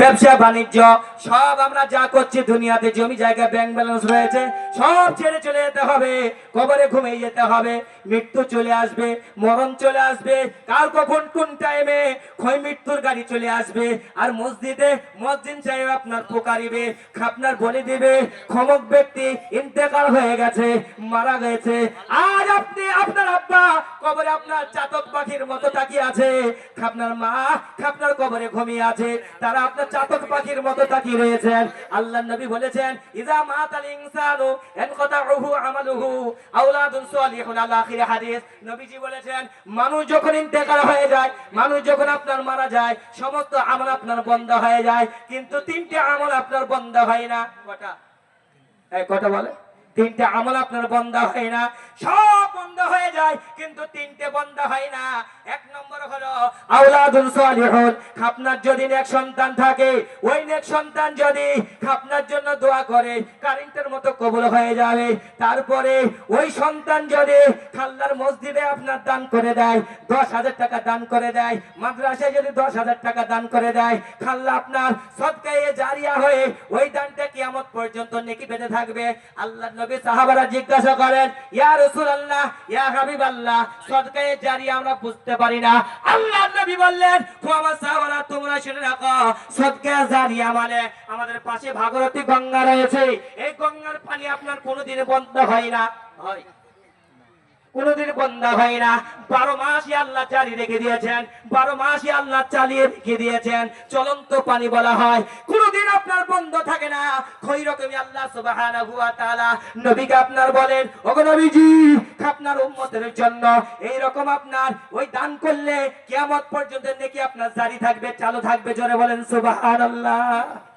ব্যবসা বাণিজ্য, সব আমরা যা করছি দুনিয়াতে, জমি জায়গা ব্যাংক ব্যালেন্স রয়েছে, সব ছেড়ে চলে যেতে হবে, কবরে ঘুমিয়ে যেতে হবে, মৃত্যু চলে আসবে, মরণ চলে আসবে কার কখন, কোন টাইমে ক্ষয় মৃত্যুর গাড়ি চলে আসবে, আর মসজিদে মসজিদ সাহেব আপনার পোকারিবে, আপনার বলে দিবে ক্ষমক ব্যক্তি ইন্তেকাল হয়ে গেছে, মারা গেছে, আর আপনি, আপনার আব্বা, কবরে আপনার চাতক পাখির মতো তাকিয়ে আছে। আপনার মা আপনার কবরে ঘুমিয়ে আছে। তারা আপনার চাতক পাখির মতো তাকিয়ে রয়েছেন। আল্লাহ নবী বলেছেন ইজা মাতাল ইনসানু ইনকাতাহু আমালুহু আওলাদুন সালিহুন আলা আখির হাদিস। নবীজি বলেছেন, মানুষ যখন ইন্তেকাল হয়ে যায়, মানুষ যখন আপনার মারা যায়, সমস্ত আমল আপনার বন্ধ হয়ে যায়। কিন্তু তিনটে আমল আপনার বন্ধ হয় না। কটা? এই কটা বলে? তিনটে আমল আপনার বন্ধ হয় না। সব বন্ধ হয়ে যায়, কিন্তু তিনটে বন্ধ হয় না। এক নম্বর হলো, আওলাদুল সালিহুন, আপনার যদি নেক সন্তান থাকে, ওই নেক সন্তান যদি আপনার জন্য দোয়া করে, কারেন্টের মতো কবুল হয়ে যাবে। তারপরে ওই সন্তান যদি খাল্লার মসজিদে আপনার দান করে দেয়, দশ হাজার টাকা দান করে দেয়, মাদ্রাসায় যদি দশ হাজার টাকা দান করে দেয়, খাল্লা আপনার সদকায়ে জারিয়া হয়ে ওই দানটা কিয়ামত পর্যন্ত নেকি পেতে থাকবে। আল্লাহ নবী সাহাবারা জিজ্ঞাসা করেন, ইয়া রাসূলুল্লাহ কোনোদিন বন্ধ হয় না। বারো মাসই আল্লাহ চালিয়ে রেখে দিয়েছেন। বারো মাসই আল্লাহ চালিয়ে রেখে দিয়েছেন। চলন্ত পানি বলা হয়। কোনোদিন আপনার বন্ধ থাকে না। আল্লাহ তাআলা নবীকে আপনার বলেন, ওগো নবীজি আপনার উম্মতের জন্য। এই রকম আপনার ওই দান করলে কিয়ামত পর্যন্ত নাকি আপনার জারি থাকবে, চালু থাকবে, জোরে বলেন সুবহানাল্লাহ।